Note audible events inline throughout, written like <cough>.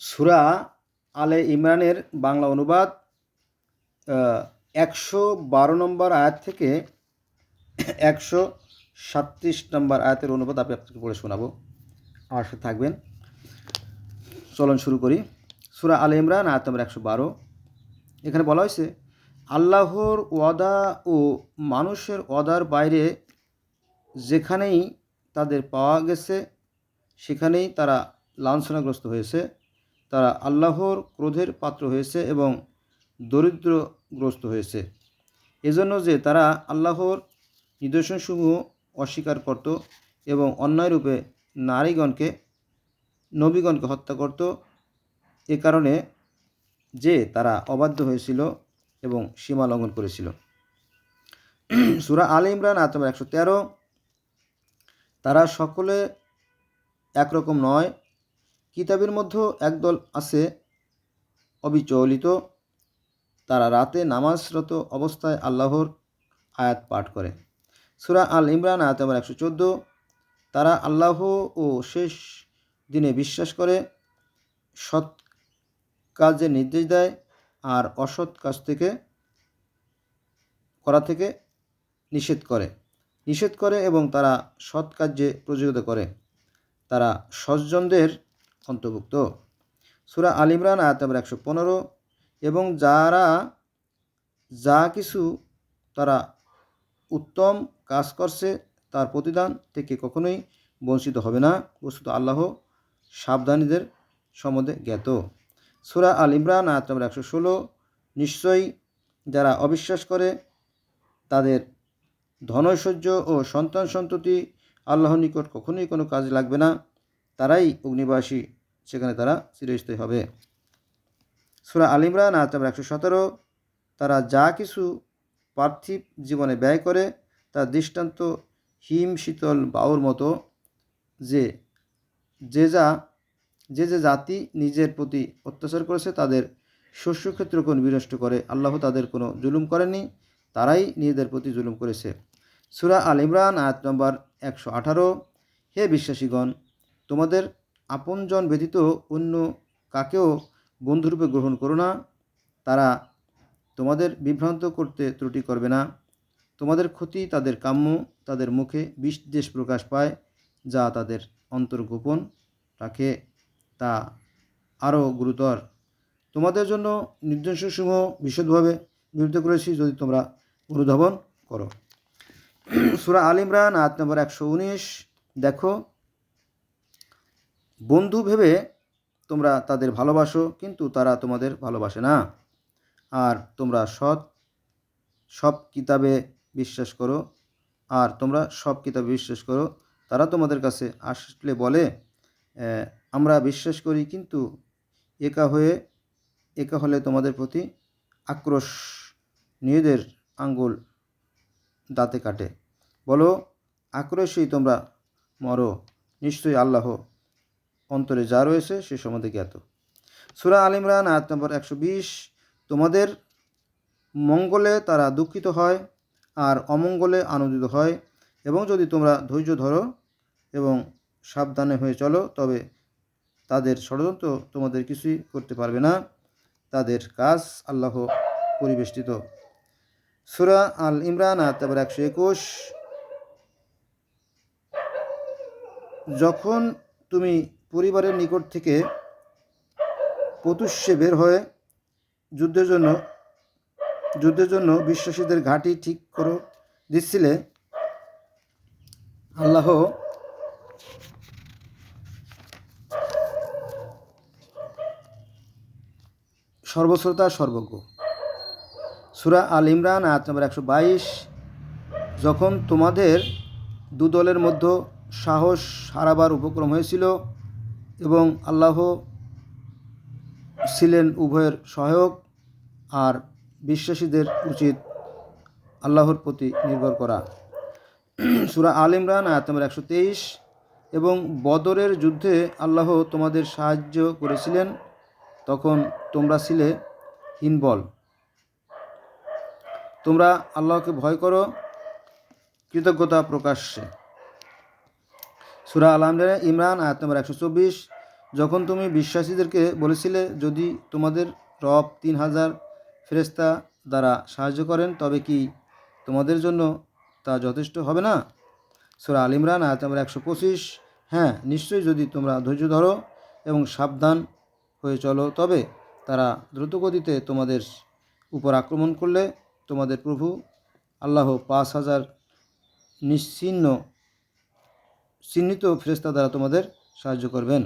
সুরা আলে ইমরানের বাংলা অনুবাদ একশো বারো নম্বর আয়াত থেকে একশো সাতত্রিশ নম্বর আয়াতের অনুবাদ আমি আপনাকে পড়ে শোনাবো। আমার থাকবেন। চলন শুরু করি। সুরা আলে ইমরান, আয়াত নম্বর একশো বারো। এখানে বলা হয়েছে, আল্লাহর ওয়াদা ও মানুষের ওয়াদার বাইরে যেখানেই তাদের পাওয়া গেছে, সেখানেই তারা লাঞ্ছনাগ্রস্ত হয়েছে। তারা আল্লাহর ক্রোধের পাত্র হয়েছে এবং দরিদ্রগ্রস্ত হয়েছে। এজন্য যে তারা আল্লাহর নিদর্শনসমূহ অস্বীকার করত এবং অন্যায়রূপে নারীগণকে, নবীগণকে হত্যা করত, এ কারণে যে তারা অবাধ্য হয়েছিল এবং সীমা লঙ্ঘন করেছিল। সুরা আল ইমরান আতমের একশো তেরো, তারা সকলে একরকম নয় কিতাবের মধ্যেও একদল আছে অবিচলিত। তারা রাতে নামাজরত অবস্থায় আল্লাহর আয়াত পাঠ করে। সুরা আল ইমরান, আয়াত আমার একশো চোদ্দ। তারা আল্লাহ ও শেষ দিনে বিশ্বাস করে, সৎ কাজে নির্দেশ দেয় আর অসৎ কাজ থেকে, করা থেকে নিষেধ করে। নিষেধ করে এবং তারা সৎ কার্যে প্রযোগিতা করে। তারা সজ্জনদের অন্তর্ভুক্ত সুরা আল ইমরান, আয়াত নম্বর একশো পনেরো। এবং যারা, যা কিছু তারা উত্তম কাজ করছে, তার প্রতিদান থেকে কখনোই বঞ্চিত হবে না। বস্তুত আল্লাহ সাবধানীদের সম্বন্ধে জ্ঞাত। সুরা আল ইমরান, আয়াত নম্বর একশো ষোলো। নিশ্চয়ই যারা অবিশ্বাস করে, তাদের ধনৈশ্বর্য ও সন্তান সন্ততি আল্লাহর নিকট কখনোই কোনো কাজে লাগবে না। তারাই অগ্নিবাসী। সেখানে তারা চিরস্থায়ী হবে। সুরা আল ইমরান, আয়াত নম্বর একশো সতেরো, তারা যা কিছু পার্থিব জীবনে ব্যয় করে তার দৃষ্টান্ত হিম শীতল বাউর মতো যে যে যা, যে যে জাতি নিজের প্রতি অত্যাচার করেছে, তাদের শস্যক্ষেত্র কোন বিনষ্ট করে। আল্লাহ তাদের কোনো জুলুম করেনি তারাই নিজেদের প্রতি জুলুম করেছে। সুরা আল ইমরান, আয়াত নম্বর একশো আঠারো, হে বিশ্বাসীগণ, তোমাদের আপনজন ব্যতীত অন্য কাকেও বন্ধুরূপে গ্রহণ করো না। তারা তোমাদের বিভ্রান্ত করতে ত্রুটি করবে না। তোমাদের ক্ষতি তাদের কাম্য, তাদের মুখে বিষ প্রকাশ পায়, যা তাদের অন্তর গোপন রাখে। তা আরও গুরুতর। তোমাদের জন্য নির্দেশসমূহ বিশদভাবে বিরুদ্ধ করেছি যদি তোমরা অনুধাবন করো। <clears throat> সুরা আল ইমরান নম্বর একশো উনিশ। দেখো বন্ধু ভেবে তোমরা তাদের ভালোবাসো, কিন্তু তারা তোমাদের ভালোবাসে না। আর তোমরা সৎ, সব কিতাবে বিশ্বাস করো। আর তোমরা সব কিতাবে বিশ্বাস করো। তারা তোমাদের কাছে আসলে বলে আমরা বিশ্বাস করি, কিন্তু একা হয়ে, একা হলে তোমাদের প্রতি আক্রোশ নিজেদের আঙ্গুল দাঁতে কাটে। বলো, আক্রোশেই তোমরা মরো। নিশ্চয়ই আল্লাহ অন্তরে যা রয়েছে সে সম্বন্ধে জ্ঞাত। সুরা আল ইমরান, আয়াত নম্বর একশো বিশ, তোমাদের মঙ্গলে তারা দুঃখিত হয় আর অমঙ্গলে আনন্দিত হয় এবং যদি তোমরা ধৈর্য ধরো এবং সাবধানে হয়ে চলো, তবে তাদের ষড়যন্ত্র তোমাদের কিছুই করতে পারবে না। তাদের কাজ আল্লাহ পরিবেষ্টিত। সুরা আল ইমরান, আয়াত নম্বর একশো একুশ, যখন তুমি পরিবারের নিকট থেকে প্রতুষ্যে বের হয়ে যুদ্ধের জন্য যুদ্ধের জন্য বিশ্বাসীদের ঘাঁটি ঠিক করে দিচ্ছিলে। আল্লাহ সর্বশ্রোতা, সর্বজ্ঞ। সুরা আল ইমরান, আয়াত নম্বর একশো বাইশ। যখন তোমাদের দু দলের মধ্যে সাহস হারাবার উপক্রম হয়েছিল এবং আল্লাহ ছিলেন উভয়ের সহায়ক আর বিশ্বাসীদের উচিত আল্লাহর প্রতি নির্ভর করা। সুরা আল ইমরান, আয়াত নম্বর একশো তেইশ, এবং বদরের যুদ্ধে আল্লাহ তোমাদের সাহায্য করেছিলেন, তখন তোমরা ছিলে হিনবল। তোমরা আল্লাহকে ভয় করো, কৃতজ্ঞতা প্রকাশ্যে। সুরা আল ইমরান, আয়াত নম্বর একশো চব্বিশ, যখন তুমি বিশ্বাসীদেরকে বলেছিলে, যদি তোমাদের রব তিন হাজার ফেরেস্তা দ্বারা সাহায্য করেন, তবে কি তোমাদের জন্য তা যথেষ্ট হবে না? সুরা আল ইমরান আয়াত নম্বর একশো পঁচিশ হ্যাঁ নিশ্চয়ই যদি তোমরা ধৈর্য ধরো এবং সাবধান হয়ে চলো, তবে তারা দ্রুতগতিতে তোমাদের উপর আক্রমণ করলে তোমাদের প্রভু আল্লাহ পাঁচ হাজার নিশ্চিহ্ন চিহ্নিত ফেরেস্তা দ্বারা তোমাদের সাহায্য করবেন।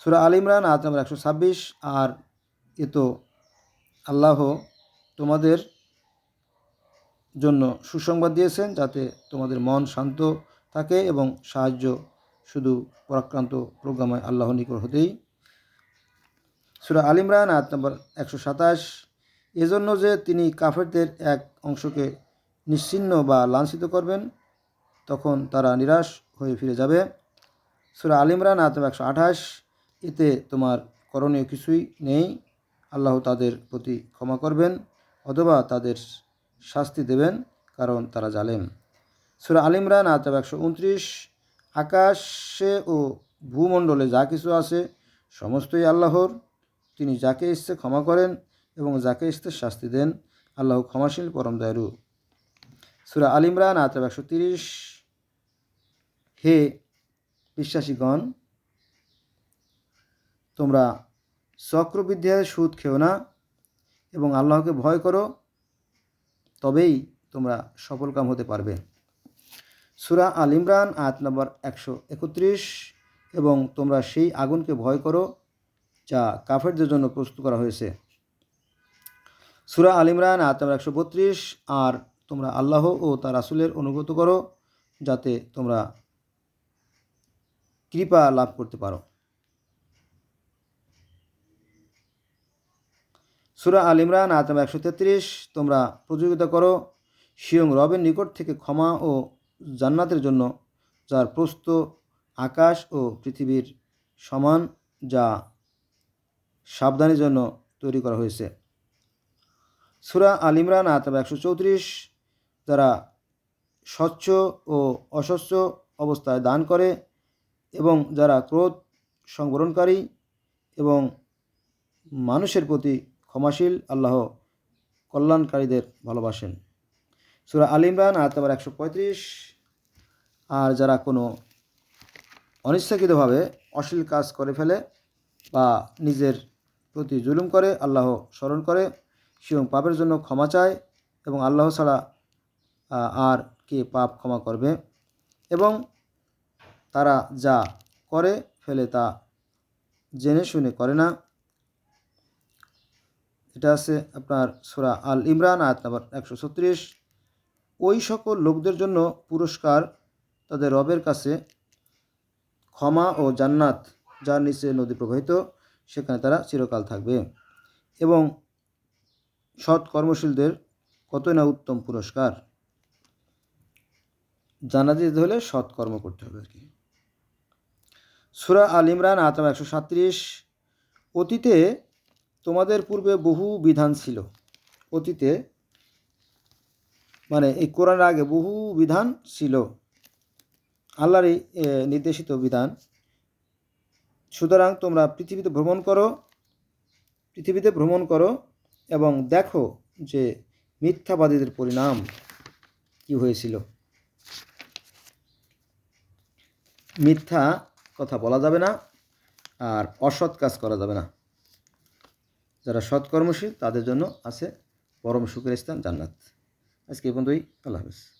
সুরা আল ইমরান, আয়াত নম্বর একশো ছাব্বিশ। আর এ তো আল্লাহ তোমাদের জন্য সুসংবাদ দিয়েছেন যাতে তোমাদের মন শান্ত থাকে এবং সাহায্য শুধু পরাক্রান্ত প্রোগ্রামে আল্লাহ নিকট হতেই। সুরা আল ইমরান, আয়াত নম্বর একশো সাতাশ। এজন্য যে তিনি কাফেরদের এক অংশকে নিশ্চিহ্ন বা লাঞ্ছিত করবেন, তখন তারা নিরাশ হয়ে ফিরে যাবে। সুরা আল ইমরান একশো আঠাশ। এতে তোমার করণীয় কিছুই নেই। আল্লাহ তাদের প্রতি ক্ষমা করবেন অথবা তাদের শাস্তি দেবেন, কারণ তারা জালেম। সুরা আল ইমরান একশো উনত্রিশ। আকাশে ও ভূমণ্ডলে যা কিছু আছে, সমস্তই আল্লাহর। তিনি যাকে ইচ্ছে ক্ষমা করেন এবং যাকে ইচ্ছে শাস্তি দেন, আল্লাহ ক্ষমাশীল, পরম দয়ালু। সুরা আল ইমরান, আয়াত একশো তিরিশ। হে বিশ্বাসীগণ, তোমরা চক্রবৃদ্ধির সুদ খেও না এবং আল্লাহকে ভয় করো, তবেই তোমরা সফলকাম হতে পারবে। সুরা আল ইমরান, আয়াত নম্বর একশো একত্রিশ, এবং তোমরা সেই আগুনকে ভয় করো যা কাফেরদের জন্য প্রস্তুত করা হয়েছে। সুরা আল ইমরান, আয়াত নম্বর একশো বত্রিশ, আর তোমরা আল্লাহ ও তার রাসুলের অনুগত করো যাতে তোমরা কৃপা লাভ করতে পারো। সুরা আল ইমরান আতম একশো তেত্রিশ, তোমরা প্রতিযোগিতা করো। স্বয়ং রবের নিকট থেকে ক্ষমা ও জান্নাতের জন্য, যার প্রস্ত আকাশ ও পৃথিবীর সমান, যা সাবধানের জন্য তৈরি করা হয়েছে। সুরা আল ইমরান আতম একশো চৌত্রিশ, যারা স্বচ্ছ ও অস্বচ্ছ অবস্থায় দান করে এবং যারা ক্রোধ সংবরণকারী এবং মানুষের প্রতি ক্ষমাশীল, আল্লাহ কল্যাণকারীদের ভালোবাসেন। সুরা আল ইমরান, আয়াত নম্বর একশো পঁয়ত্রিশ। আর যারা কোনো অনিচ্ছাকৃতভাবে অশ্লীল কাজ করে ফেলে বা নিজের প্রতি জুলুম করে, আল্লাহ স্মরণ করে এবং পাপের জন্য ক্ষমা চায় এবং আল্লাহ ছাড়া আর কে পাপ ক্ষমা করবে। এবং তারা যা করে, ফেলে তা জেনে শুনে করে না। এটা আছে আপনার সুরা আল ইমরান, আয়াত নাম্বার একশো ছত্রিশ। ওই সকল লোকদের জন্য পুরস্কার তাদের রবের কাছে ক্ষমা ও জান্নাত, যার নিচে নদী প্রবাহিত, সেখানে তারা চিরকাল থাকবে। এবং সৎ কর্মশীলদের কতই না উত্তম পুরস্কার। জানা যেতে হলে সৎ কর্ম করতে হবে আর কি। সুরা আল ইমরান আতম একশো সাত্রিশ। অতীতে তোমাদের পূর্বে বহু বিধান ছিল। অতীতে মানে এই কোরআনের আগে বহু বিধান ছিল। আল্লাহর নির্দেশিত বিধান। সুতরাং তোমরা পৃথিবীতে ভ্রমণ করো, পৃথিবীতে ভ্রমণ করো এবং দেখো যে মিথ্যাবাদীদের পরিণাম কি হয়েছিল। মিথ্যা কথা বলা যাবে না আর অসৎ কাজ করা যাবে না। যারা সৎকর্মশীল, তাদের জন্য আছে পরম সুখের স্থান জান্নাত। আজকে এই পর্যন্তই, আল্লাহ হাফিজ।